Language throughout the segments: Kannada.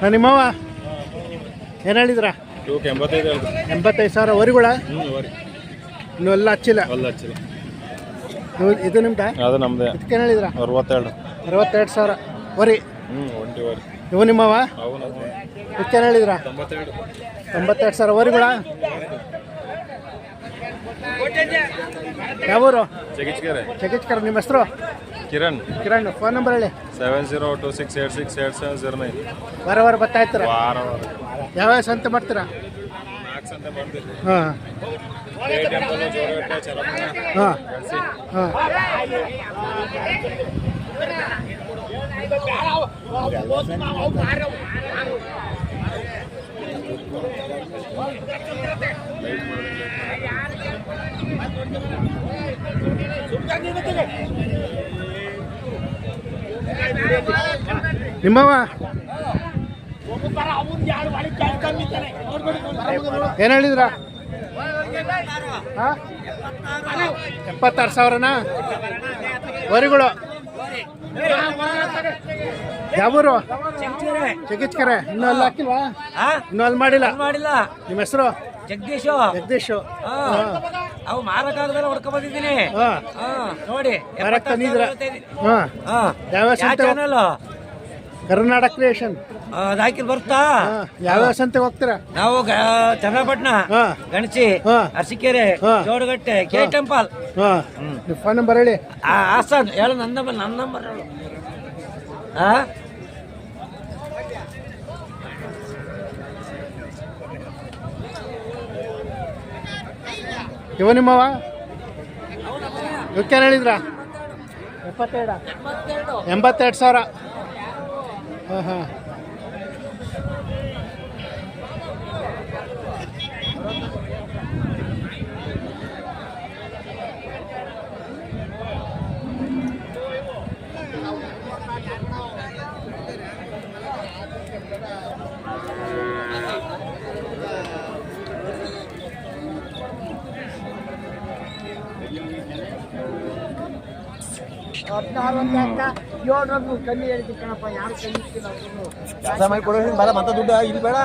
ಹಾಂ ನಿಮ್ಮವ ಏನು ಹೇಳಿದ್ರ? ಎಂಬತ್ತೈದು ಎಂಬತ್ತೈದು ಸಾವಿರ ವರಿಗಳ? ಇನ್ನೂ ಎಲ್ಲ ಹಚ್ಚಿಲ್ಲ? ಅಲ್ಲ ಹಚ್ಚಿಲ್ಲ. ನೀವು- ಇದು ನಿಮ್ದ? ಅದು ನಮ್ಮದೇ ಇದಕ್ಕೇನು ಹೇಳಿದ್ರ? ಅರವತ್ತೆರಡು. ಅರವತ್ತೆರಡು ಸಾವಿರ. ವರಿ? ಇವು ನಿಮ್ಮವ ಇದಕ್ಕೆ ಹೇಳಿದ್ರ? ತೊಂಬತ್ತೆರಡು ಸಾವಿರ ವರಿಗಳ? ಯಾವೂರು? ಜಗಿಚ್ಕೆರೆ ಚಕಿಚ್ಕರ ನಿಮ್ಮ ಹೆಸರು? ಕಿರಣ್. ಕಿರಣ್ ಫೋನ್ ನಂಬರ್ ಹೇಳಿ. Seven zero two six eight six eight seven zero nine ವಾರ ವಾರ ಬರ್ತಾ ಇರ್ತಾರ? ವಾರ ವಾರ. ಯಾವ್ಯಾವ ಸಂತೆ ಮಾಡ್ತೀರಾ? ನಾಲ್ಕು ಸಂತೆ ಮಾಡ್ತೀವಿ ಹಾಂ. ಟೆಂಪಲ್ ಹಾಂ. ಹಾಂ. ನಿಮ್ಮವ ಏನು ಹೇಳಿದ್ರ? ಎಪ್ಪತ್ತಾರು ಸಾವಿರನಾ? ವರಿಗಳು? ಯಾವೂರು? ಚಿಕಿತ್ಕರೆ ಇನ್ನೂ ಅಲ್ಲಿ ಹಾಕಿಲ್ವಾ? ಇನ್ನೂ ಅಲ್ಲಿ ಮಾಡಿಲ್ಲ? ಮಾಡಿಲ್ಲ. ನಿಮ್ಮ ಹೆಸರು? ಜಗದೀಶ್. ಜಗದೀಶ್. ಅವು ಮಾರಕ್ಕಾಗದಲ್ಲ ಹೊಡ್ಕೊ ಬಂದಿದ್ದೀನಿ ನೋಡಿ ಮಾರಕ್ ತಂದಿದ್ರ ಹಾಂ. ಹಾ. ಯಾವ್ಯಾವ ಯಾವ ಸಂತೆ ಚಾನಲ್ ಕರ್ನಾಟಕ ಕ್ರಿಯೇಷನ್ ಅದಾಕಿ ಬರ್ತಾ ಯಾವ್ಯಾವ ಸಂತೆಗೆ ಹೋಗ್ತೀರಾ? ನಾವು ಗ- ಚನ್ನಪಟ್ಟಣ ಹಾಂ. ಗಣಸಿ ಹಾಂ. ಅರಸೀಕೆರೆ. ಜೋಡಗಟ್ಟೆ ಕೆ ಟೆಂಪಲ್. ಹಾ. ನಿಮ್ಮ ಫೋನ್ ನಂಬರ್ ಹೇಳಿ. ಆ, ಹಾಸನ್ ಹೇಳು ನನ್ನ ನಂಬರ್ ನನ್ನ ನಂಬರ್ ಹೇಳು. ಹಾ ಇವ ನಿಮ್ಮವ? ಇವಕ್ಕೇನು ಹೇಳಿದ್ರ? ಎಪ್ಪತ್ತೆರಡು. ಎಂಬತ್ತೆರಡು ಸಾವಿರ. ಹಾಂ ಹಾಂ. ಕೆಲಸ ಮಾಡಿ ಹಸನ್ ತಾಲೂಕ್ ಮತ್ತೆ ದುಡ್ಡು ಇಲ್ಲಿ ಬೇಡ.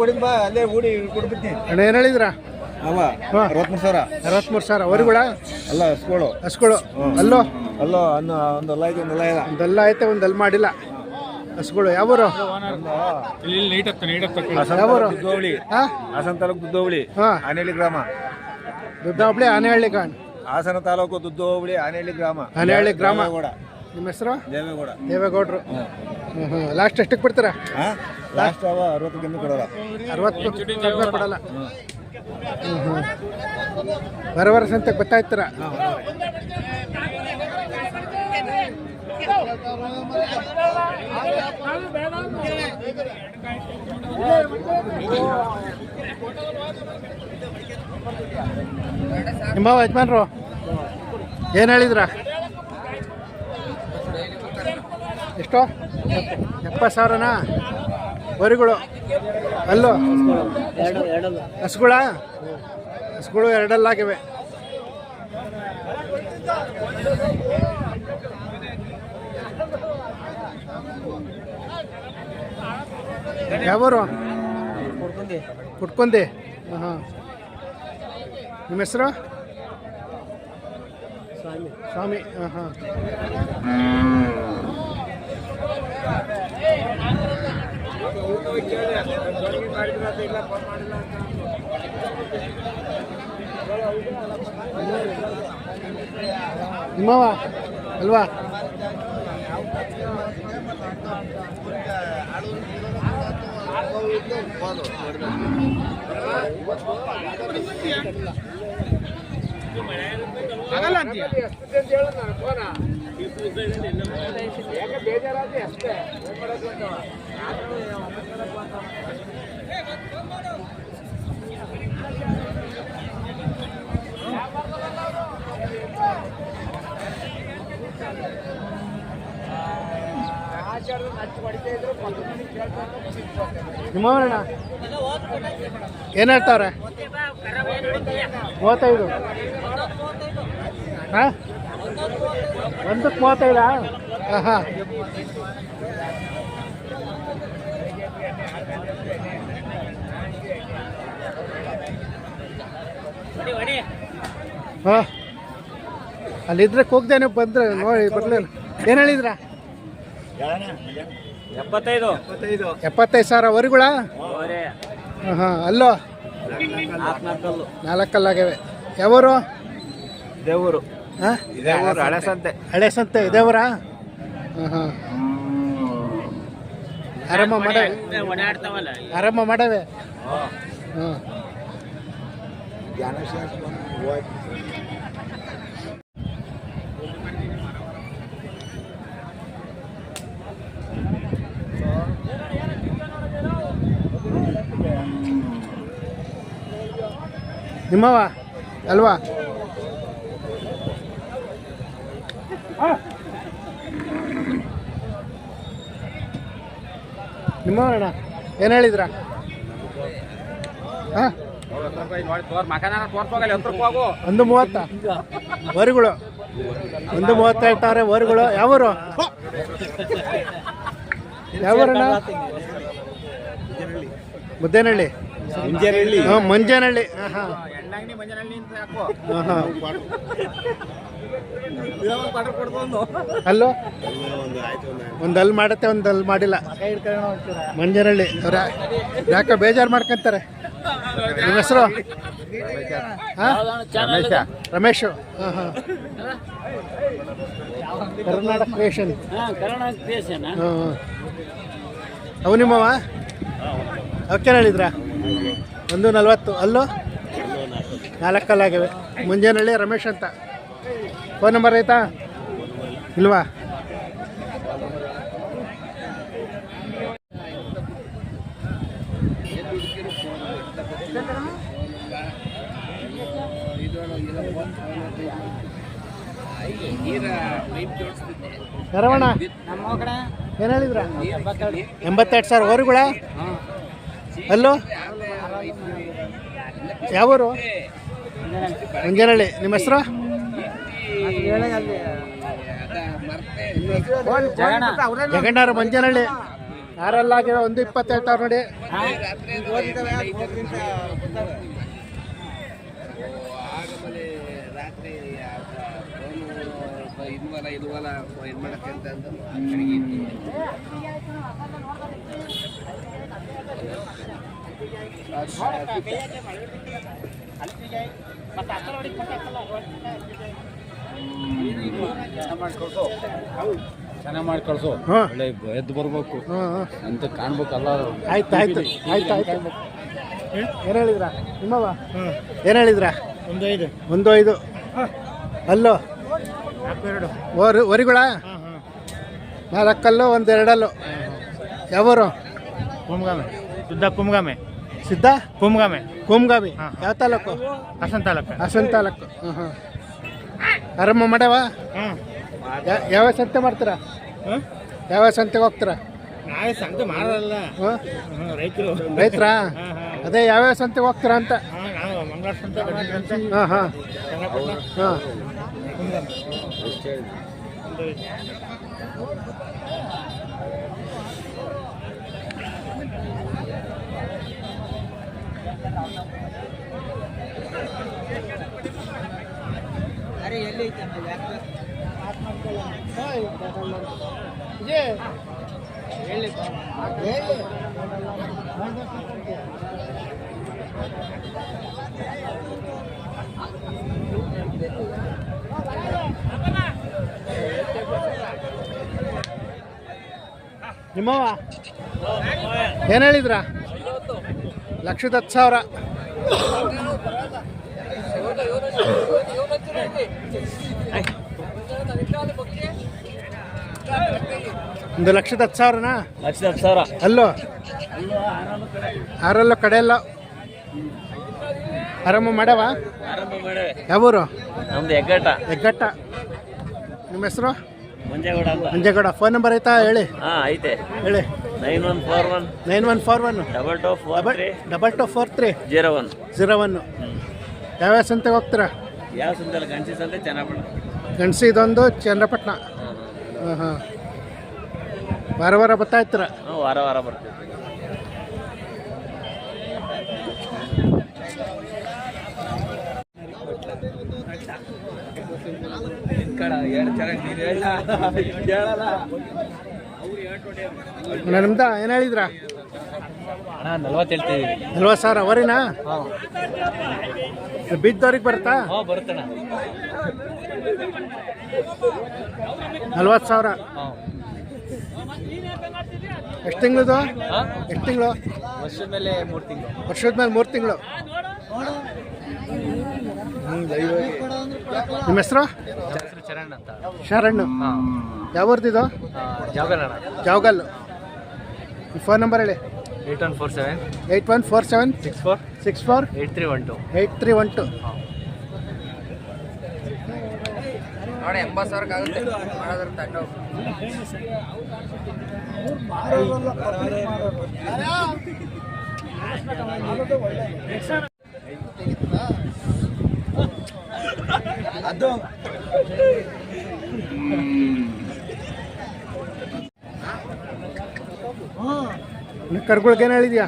ಕೊಡಿದ್ ಬಾ ಅಲ್ಲೇ ಓಡಿ ಕೊಡ್ಬಿಡ್ತೀನಿ ಅಣ್ಣ ಏನು ಹೇಳಿದ್ರ? ಅವ ಅರವತ್ಮೂರು ಸಾವಿರ. ಅರವತ್ತ್ಮೂರು ಸಾವಿರ. ವರಿಗಳ ಅಲ್ಲ ಹಸ್ಗಳು ಹಸ್ಗಳು ಅಲ್ಲೋ? ಅಲ್ಲೋ ಅನ್ನ ಒಂದು ಅಲ್ಲ ಐತೆ ಒಂದು ಅಲ್ಲ ಇಲ್ಲ ಒಂದೆಲ್ಲ ಐತೆ ಒಂದಲ್ಲಿ ಮಾಡಿಲ್ಲ. ಹಸ್ಗಳು ಯಾವರು? ಹಾಸನ ಯಾವೂರು? ತಾಲೂಕು ದುದ್ದೋವಳಿ ಆನೇಳಿ ಗ್ರಾಮ. ದುದ್ದಾಬ್ಳಿ ಆನೆಹಳ್ಳಿ ಗಾಣ್ ಹಾಸನ ತಾಲೂಕು ದುದ್ದು ಹೋಬಳಿ ಆನೇಹಳ್ಳಿ ಗ್ರಾಮ. ಆನೆಹಳ್ಳಿ ಗ್ರಾಮ. ದೇವೇಗೌಡ. ನಿಮ್ಮ ಹೆಸರು? ದೇವೇಗೌಡ. ದೇವೇಗೌಡರು. ಲಾಸ್ಟ್ ಎಷ್ಟಕ್ಕೆ ಬಿಡ್ತೀರಾ ಹಾ? ಲಾಸ್ಟ್ ಅವ ಅರವತ್ತು ಗಿಂತ ಕೊಡೋಲ್ಲ. ಅರವತ್ತು ಕಡಿಮೆ ಕೊಡಲ್ಲ. ಹ್ಮ್ ಹ್ಮ್. ಸಂತೆ ಸಂತೆಗೆ ಬರ್ತಾ ಇರ್ತೀರ ನಿಮ್ಮ ಯಜಮಾನ್ರು? ಏನು ಹೇಳಿದ್ರ? ಎಷ್ಟು? ಎಪ್ಪತ್ತು ಸಾವಿರನಾ? ವರಿಗಳು. ಅಲ್ಲೋ? ಹಸುಗಳ? ಹಸುಗಳು ಎರಡಲ್ಲಾಗಿವೆ. ಯಾವರು? ಕುಟ್ಕೊಂಡಿ ಹಾಂ ಹಾಂ. ನಿಮ್ಮ ಹೆಸರು? ಸ್ವಾಮಿ. ಸ್ವಾಮಿ ಹಾಂ ಹಾಂ ನಿಮ್ಮವ ಅಲ್ವಾ? ಆಗಲ್ಲ ಅಂತೀಯ ಬೇಜಾರಾದ್ರೆ ಅಂತ ಹೇಳ್ತಾವ್ರೆ ಮೂವತ್ತೈದು. ಒಂದಕ್ಕೆ ಮೂವತ್ತೈದಾ? ಹಾಂ ಅಲ್ಲಿದ್ರೆ ಹೋಗ್ದೆ ನೀವು ಬಂದ್ರೆ ನೋಡಿ ಬರಲಿಲ್ಲ. ಏನು ಹೇಳಿದ್ರ? ಎಪ್ಪತ್ತೈದು. ಎಪ್ಪತ್ತೈದು. ಸಾವಿರ ವರಿಗಳ? ಹಾಂ ಹಾಂ ಅಲ್ಲೋ? ನಾಲ್ಕು ನಾಲ್ಕಲ್ಲಾಗ್ಯವೆ. ಯಾವರು? ದೇವರು ಹಾಂ? ಹಳೆ ಸಂತೆ ಹಳೆ ಸಂತೆ ದೇವರ ಹಾಂ ಹಾಂ. ಆರಾಮ ಮಾಡವೆ. ಆರಾಮ ಮಾಡವೆ. ಹಾಂ. ನಿಮ್ಮವ ಅಲ್ವಾ? ನಿಮ್ಮವ ಅಣ್ಣ ಏನು ಹೇಳಿದ್ರ? ಹಾಂ ಒಂದು ಮೂವತ್ತ? ವರಿಗಳು. ಒಂದು ಮೂವತ್ತ ಹೇಳ್ತಾರೆ ವರಿಗಳು. ಯಾವರು? ಯಾವೂರಣ್ಣ? ಮುದ್ದೇನಹಳ್ಳಿ. ಮಂಜೇನಹಳ್ಳಿ ಹಾಂ ಹಾ ಹಾಂ ಹಾಂ ಹಾಂ ಹಾಂ ಅಲ್ಲೋ? ಒಂದು ಅಲ್ಲಿ ಮಾಡತ್ತೆ ಒಂದು ಅಲ್ಲಿ ಮಾಡಿಲ್ಲ. ಮಂಜನಹಳ್ಳಿ ಅವ್ರ ಯಾಕೆ ಬೇಜಾರು ಮಾಡ್ಕೊಂತಾರೆ? ನಿಮ್ಮ ಹೆಸರು? ರಮೇಶ್. ಹಾಂ ಹಾಂ ಕರ್ನಾಟಕ ಕ್ರಿಯೇಷನ್. ಹಾಂ ಅವು ನಿಮ್ಮವ? ಅವಕ್ಕೇನು ಹೇಳಿದ್ರ? ಒಂದು ನಲ್ವತ್ತು. ಅಲ್ಲೋ? ನಾಲ್ಕಲ್ಲಾಗಿವೆ ಮುಂಜಾನಹಳ್ಳಿ ರಮೇಶ್ ಅಂತ. ಫೋನ್ ನಂಬರ್ ಐತಾ ಇಲ್ವಾ? ಶರವಣ ಏನು ಹೇಳಿದ್ರ? ಎಂಬತ್ತೆರಡು ಸಾವಿರ ಹಲೋ ಅಲ್ಲೋ? ಯಾವೂರು? ಮುಂಜಾನಹಳ್ಳಿ ನಿಮ್ಮ ಹೆಸರು? ಜಗಣ್ಣಾರ ಮಂಜನಹಳ್ಳಿ. ಯಾರೆಲ್ಲ ಆಗಿರೋ ಒಂದು ಇಪ್ಪತ್ತು ಹೇಳ್ತಾವ್ರು ನೋಡಿ. ಚೆನ್ನಾಗಿ ಮಾಡಿ ಕಳ್ಸು ಒಳ್ಳೆ ಎದ್ದು ಬರ್ಬೇಕು. ಅಂತ ಕಾಣ್ಬೇಕಲ್ಲ. ಆಯ್ತು ಆಯ್ತು ಆಯ್ತು ಆಯ್ತು. ಏನು ಹೇಳಿದ್ರ? ನಿಮ್ಮವ ಏನು ಹೇಳಿದ್ರ? ಒಂದು ಐದು. ಒಂದು ಐದು ಅಲ್ಲೋ ಎರಡು. ಓರಿ ವರಿಗಳ ನಾಲ್ಕಲ್ಲು ಒಂದು ಎರಡಲ್ಲು ಯಾವರು? ಕುಮ್ಗಾಮೆ ಶುದ್ಧ ಕುಮ್ಗಾಮೆ ಸಿದ್ಧ? ಕುಮ್ಗಾಮೆ ಕುಮ್ಗಾವಿ ಯಾವ ತಾಲೂಕು? ಹಸನ್ ತಾಲೂಕು. ಹಸನ್ ತಾಲೂಕು. ಹಾಂ ಹಾಂ ಆರಾಮ ಮಾಡ್ಯಾವ ಹ್ಞೂ ಯಾ- ಯಾವ ಸಂತೆ ಮಾಡ್ತೀರಾ? ಹಾಂ ಯಾವ ಸಂತೆಗೆ ಹೋಗ್ತೀರಾ? ನಾವೇ ಸಂತೆ ಮಾಡಲ್ಲ ಹಾಂ ಹ್ಞೂ ರೈತರು. ರೈತರ? ಹಾಂ ಹಾಂ. ಅದೇ ಯಾವ್ಯಾವ ಸಂತೆಗೆ ಹೋಗ್ತೀರಾ ಅಂತ? ಹಾಂ ನಾವು ಮಂಗಳವಾರ ಸಂತೆ ಬಡ್ಡಿ ಸಂತೆ. ಹಾಂ ಹಾಂ ಚನ್ನಪಟ್ಟಣ. ಹಾಂ ನಿಮ್ಮವ ಏನು ಹೇಳಿದ್ರ? ಲಕ್ಷದ ಹತ್ತು ಸಾವಿರ. ಒಂದು ಲಕ್ಷದ ಹತ್ತು ಸಾವಿರನಾ? ಲಕ್ಷದ ಹತ್ತು ಸಾವಿರ. ಅಲ್ಲೋ? ಆರಲ್ಲೋ ಕಡೆ ಎಲ್ಲ ಆರಾಮ ಮಾಡವ? ಯಾವೂರು? ನಮ್ದು ಹೆಗ್ಗಟ್ಟ. ಹೆಗ್ಗಟ್ಟ. ನಿಮ್ಮ ಹೆಸರು? ಮಂಜೇಗೌಡ ಮಂಜೇಗೌಡ. ಫೋನ್ ನಂಬರ್ ಐತಾ? ಹೇಳಿ. ಹಾಂ ಐತೆ. ಹೇಳಿ. Nine one four one nine one four one double two four double two four three zero one zero one ಯಾವ್ಯಾವ ಸಂತೆಗೆ ಹೋಗ್ತೀರಾ? ಯಾವ ಸಂತೆ ಗಣಸಿ ಸಂತೆ ಚೆನ್ನಪಟ್ಟಣ. ಗಣಸಿ ಇದೊಂದು ಚಂದ್ರಪಟ್ಟಣ ಹಾಂ ಹಾಂ ವಾರ ವಾರ ಬರ್ತಾ ಇರ್ತೀರ ವಾರ ವಾರ ಬರ್ತೀವಿ. ನಮ್ದ ಏನು ಹೇಳಿದ್ರ? ನಲ್ವತ್ತು ಹೇಳ್ತೀವಿ. ನಲ್ವತ್ತು ಸಾವಿರ ಅವರಿನಾ? ಬಿದ್ದವ್ರಿಗೆ ಬರ್ತಾ ಬರ್ತಣ ನಲ್ವತ್ತು ಸಾವಿರ. ಎಷ್ಟು ತಿಂಗಳದು? ಎಷ್ಟು ತಿಂಗಳು? ವರ್ಷದ ಮೇಲೆ ಮೂರು ತಿಂಗಳು. ವರ್ಷದ ಮೇಲೆ ಮೂರು ತಿಂಗಳು. ನಿಮ್ಮ ಹೆಸರು? ಚರಣ್ ಅಂತ. ಶರಣ್. ಯಾವ್ದು ಜಾವಗಲ್ ಈ ಫೋನ್ ನಂಬರ್ ಹೇಳಿ. Eight one four seven. Eight one four seven. Six four. Six four. Eight three one two. Eight three one two. ನೋಡಿ ಎಂಬತ್ತು ಸಾವಿರಕ್ಕೆ ಆಗುತ್ತೆ. ಮಾಡೋದ್ರ ತಗೊಂಡು ಕರ್ಗುಳ್ಗೆ ಏನು ಹೇಳಿದ್ಯಾ?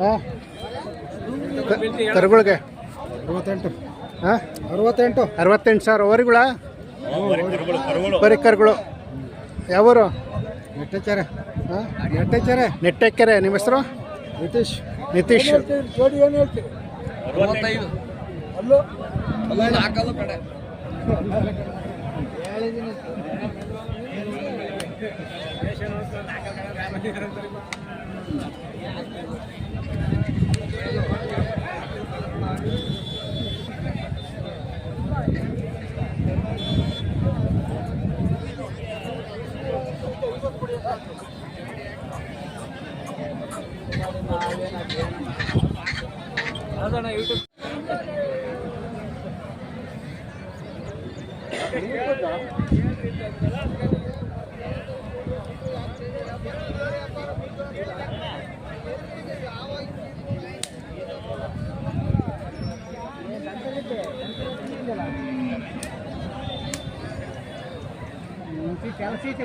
ಹಾಂ. ಕರ್ಕೊಳಕ್ಕೆ ಅರವತ್ತೆಂಟು ಹಾಂ? ಅರವತ್ತೆಂಟು. ಅರವತ್ತೆಂಟು ಸಾವಿರ. ಓರಿಗಳ ಪರಿಕರ್ಗಳು. ಯಾವರು? ನೆಟ್ಟೆಕೆರೆ. ಹಾಂ? ನೆಟ್ಟೆಕೆರೆ. ನೆಟ್ಟೆಕೆರೆ. ನಿಮ್ಮ ಹೆಸರು? ನಿತೀಶ್. ನಿತೀಶ್. ಯೂಟ್ಯೂಬ್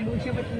ಹೋಗು ಸಂಜೆ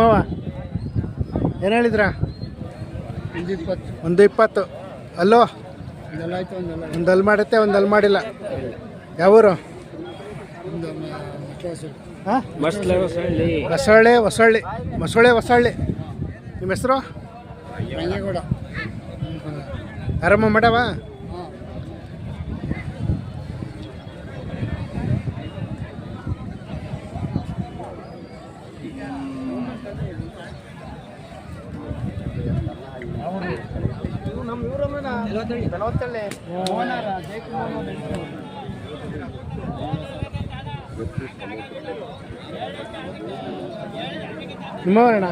ನಿಮ್ಮವ ಏನು ಹೇಳಿದ್ರ? ಒಂದು ಇಪ್ಪತ್ತು. ಅಲ್ಲೋ? ಒಂದು ಅಲ್ಲಿ ಮಾಡುತ್ತೆ ಒಂದು ಅಲ್ಲಿ ಮಾಡಿಲ್ಲ. ಯಾವೂರು? ಹಾಂ? ಹೊಸಳ್ಳಿ ಹೊಸಳ್ಳಿ. ಮೊಸಳೆ ಹೊಸಳ್ಳಿ. ನಿಮ್ಮ ಹೆಸರು? ಆರಾಮ ಮಾಡವ? ನಿಮ್ಮವರಣ್ಣ?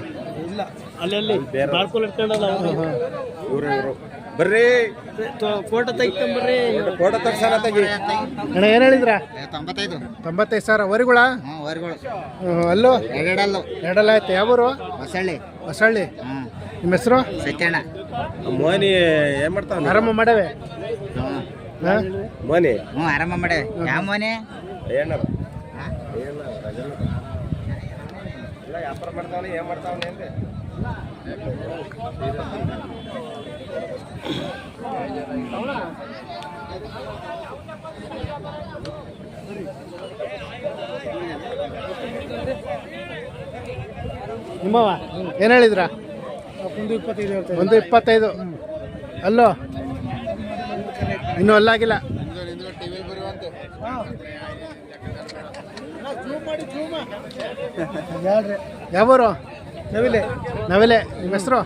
ಇಲ್ಲ ಅಲ್ಲಿ ಮಾಡ್ಕೊಂಡು ಇಟ್ಕೊಂಡಲ್ಲ ಇವ್ರು ಬರ್ರಿ. ಫೋಟೋ ತೆಗಿತಂಬರ್ರಿ ಫೋಟೋ ತರ್ಸಾರ ತೆಗಿ. ಅಣ್ಣ ಏನು ಹೇಳಿದ್ರ? ತೊಂಬತ್ತೈದು. ತೊಂಬತ್ತೈದು ಸಾವಿರ. ವರಿಗಳ ಅಲ್ಲೋ? ಎರಡಲ್ಲೋ. ಎರಡಲ್ಲ ಆಯ್ತು. ಯಾವೂರು ಹೊಸಳ್ಳಿ. ಹೊಸಳ್ಳಿ. ಹ್ಞೂ ನಿಮ್ಮ ಹೆಸರು? ಸತ್ಯಣ್ಣ. ಮೋನಿ ಏನು ಮಾಡ್ತಾವ ಆರಾಮ ಮಾಡವೆ. ಮೋನಿ ಹ್ಞೂ ಆರಾಮ ಮಾಡೆ ಯಾವ ಮನೆ ಏನಾರ ವ್ಯಾಪಾರ ಮಾಡ್ತಾವನೆ ಏನ್ ಮಾಡ್ತಾವನೆ ಅಂದೆ. ನಿಮ್ಮವ ಏನು ಹೇಳಿದ್ರ? ಒಂದು ಇಪ್ಪತ್ತೈದು ಒಂದು ಇಪ್ಪತ್ತೈದು. ಅಲ್ಲೋ? ಇನ್ನೂ ಅಲ್ಲಾಗಿಲ್ಲ. ಯಾವೂರು? ನವಿಲೆ ನವಿಲೆ ನಿಮ್ಮ ಹೆಸರು?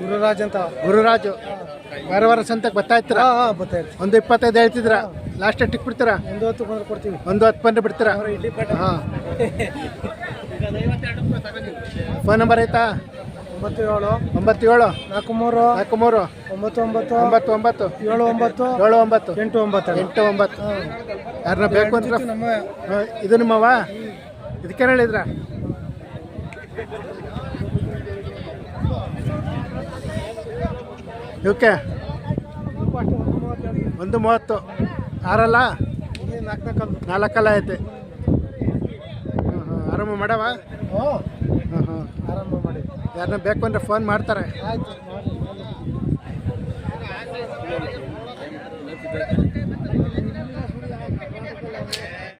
ಗುರುರಾಜ್ ಅಂತ. ಗುರುರಾಜು. ವಾರ ವಾರ ಸಂತಕ್ಕೆ ಬರ್ತಾ ಇರ್ತೀರಾ? ಒಂದು ಇಪ್ಪತ್ತೈದು ಹೇಳ್ತಿದ್ರ ಲಾಸ್ಟ್ ಟಿಕ್ ಬಿಡ್ತೀರಾ? ಒಂದು ಹತ್ತು ಬಂದ್ರೆ ಕೊಡ್ತೀವಿ. ಒಂದು ಹತ್ತು ಬಂದು ಬಿಡ್ತೀರಾ? ಹಾಂ. ಫೋನ್ ನಂಬರ್ ಆಯ್ತಾ? ಒಂಬತ್ತು ಏಳು ಒಂಬತ್ತೇಳು. ನಾಲ್ಕು ಮೂರು ನಾಲ್ಕು ಮೂರು ಒಂಬತ್ತು ಒಂಬತ್ತು ಒಂಬತ್ತು ಒಂಬತ್ತು ಏಳು ಒಂಬತ್ತು. ಏಳು ಒಂಬತ್ತು. ಎಂಟು ಒಂಬತ್ತು. ಎಂಟು ಒಂಬತ್ತು. ಯಾರನ್ನ ಬೇಕು ಅಂತ ನಮ್ಮ ಇದು ನಿಮ್ಮವ ಇದಕ್ಕೆ ಹೇಳಿದ್ರ? ಇವಕ್ಕೆ? ಒಂದು ಮೂವತ್ತು. ಆರಲ್ಲ? ನಾಲ್ಕು ನಾಲ್ಕಲ್ಲು ನಾಲ್ಕಲ್ಲ ಐತೆ. ಹಾಂ ಹಾಂ ಆರಾಮ ಮಾಡವ ಹ್ಞೂ ಹಾಂ ಹಾಂ ಆರಾಮ ಮಾಡಿ ಯಾರನ್ನ ಬೇಕು ಅಂದ್ರೆ ಫೋನ್ ಮಾಡ್ತಾರೆ. ಆಯ್ತು